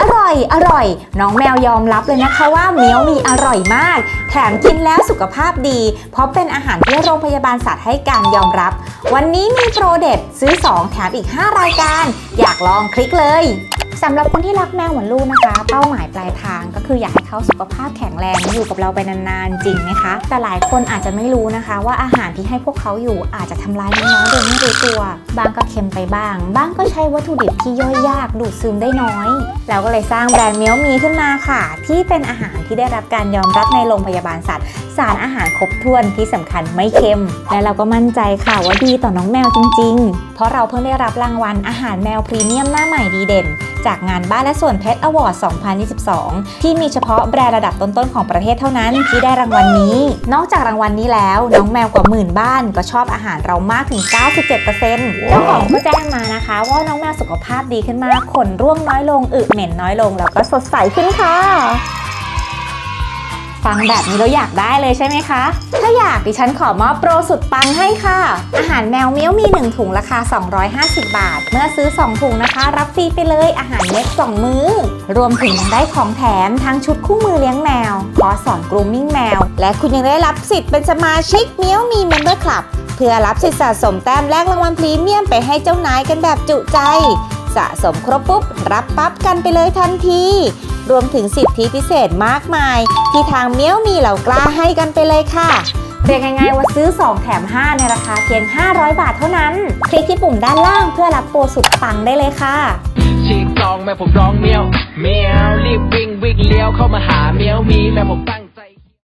อร่อย อร่อย น้องแมวยอมรับเลยนะคะว่าเมียวมีอร่อยมาก แถมกินแล้วสุขภาพดี เพราะเป็นอาหารที่โรงพยาบาลสัตว์ให้การยอมรับ วันนี้มีโปรเด็ดซื้อ 2 แถมอีก 5 รายการ อยากลองคลิกเลย สำหรับคนที่รักแมวเหมือนลูกนะคะ เป้าหมายปลายทางก็คืออยากให้เขาสุขภาพแข็งแรงอยู่กับเราไปนานๆจริงไหมคะ แต่หลายคนอาจจะไม่รู้นะคะ ว่าอาหารที่ให้พวกเขาอยู่อาจจะทำร้ายน้องๆโดยไม่รู้ตัว บางก็เค็มไปบ้างบ้างก็ใช้วัตถุดิบที่ย่อยยากดูดซึมได้น้อย เราก็เลยสร้างแบรนด์เมียวมีขึ้นมาค่ะ ที่เป็นอาหารที่ได้รับการยอมรับในโรงพยาบาลสัตว์ สารอาหารครบถ้วนที่สำคัญไม่เค็ม และเราก็มั่นใจค่ะว่าดีต่อน้องแมวจริง ๆ เพราะเราเพิ่งได้รับรางวัลอาหารแมวพรีเมียมหน้าใหม่ดีเด่น จากงานบ้านและส่วนเพชรอวอร์ด 2022 ที่มีเฉพาะแบรนด์ระดับต้นๆของประเทศเท่านั้นที่ได้รางวัลนี้ นอกจากรางวัลนี้แล้ว น้องแมวกว่าหมื่นบ้านก็ชอบอาหารเรามากถึง 97%เจ้าของก็แจ้งมานะคะ ว่าน้องแมวสุขภาพดีขึ้นมากขนร่วงน้อยลงอึเหม็นน้อยลงแล้วก็สดใสขึ้นค่ะ ฟังแบบนี้แล้วอยากได้เลยใช่ไหมคะ ถ้าอยากดิฉันขอมอบโปรสุดปังให้ค่ะ อาหารแมวเมี้ยวมี 1 ถุงราคา 250 บาท เมื่อซื้อ 2 ถุงนะคะ รับฟรีไปเลยอาหารเม็ด2มื้อ รวมถึงยังได้ของแถมทั้งชุดคู่มือเลี้ยงแมวคอสสอนกรูมมิ่งแมว และคุณยังได้รับสิทธิ์เป็นสมาชิกเมี้ยวมีเมมเบอร์คลับเพื่อรับสิทธิ์สะสมแต้มแลกรางวัลพรีเมียมไปให้เจ้านายกันแบบจุใจ สะสมครบปุ๊บรับปั๊บกันไปเลยทันที รวมถึงสิทธิพิเศษมากมาย ที่ทางเมี้ยวมีเหล่ากล้าให้กันไปเลยค่ะ เรียกง่ายๆว่าซื้อ 2 แถม 5 ในราคาเพียง 500 บาทเท่านั้น คลิกที่ปุ่มด้านล่างเพื่อรับโปรสุดปังได้เลยค่ะฉีกซองแม่ผมร้องเมียวเมียวรีบวิ่งวิ่งเลี้ยวเข้ามาหาเมียวมีแม่ผมตั้ง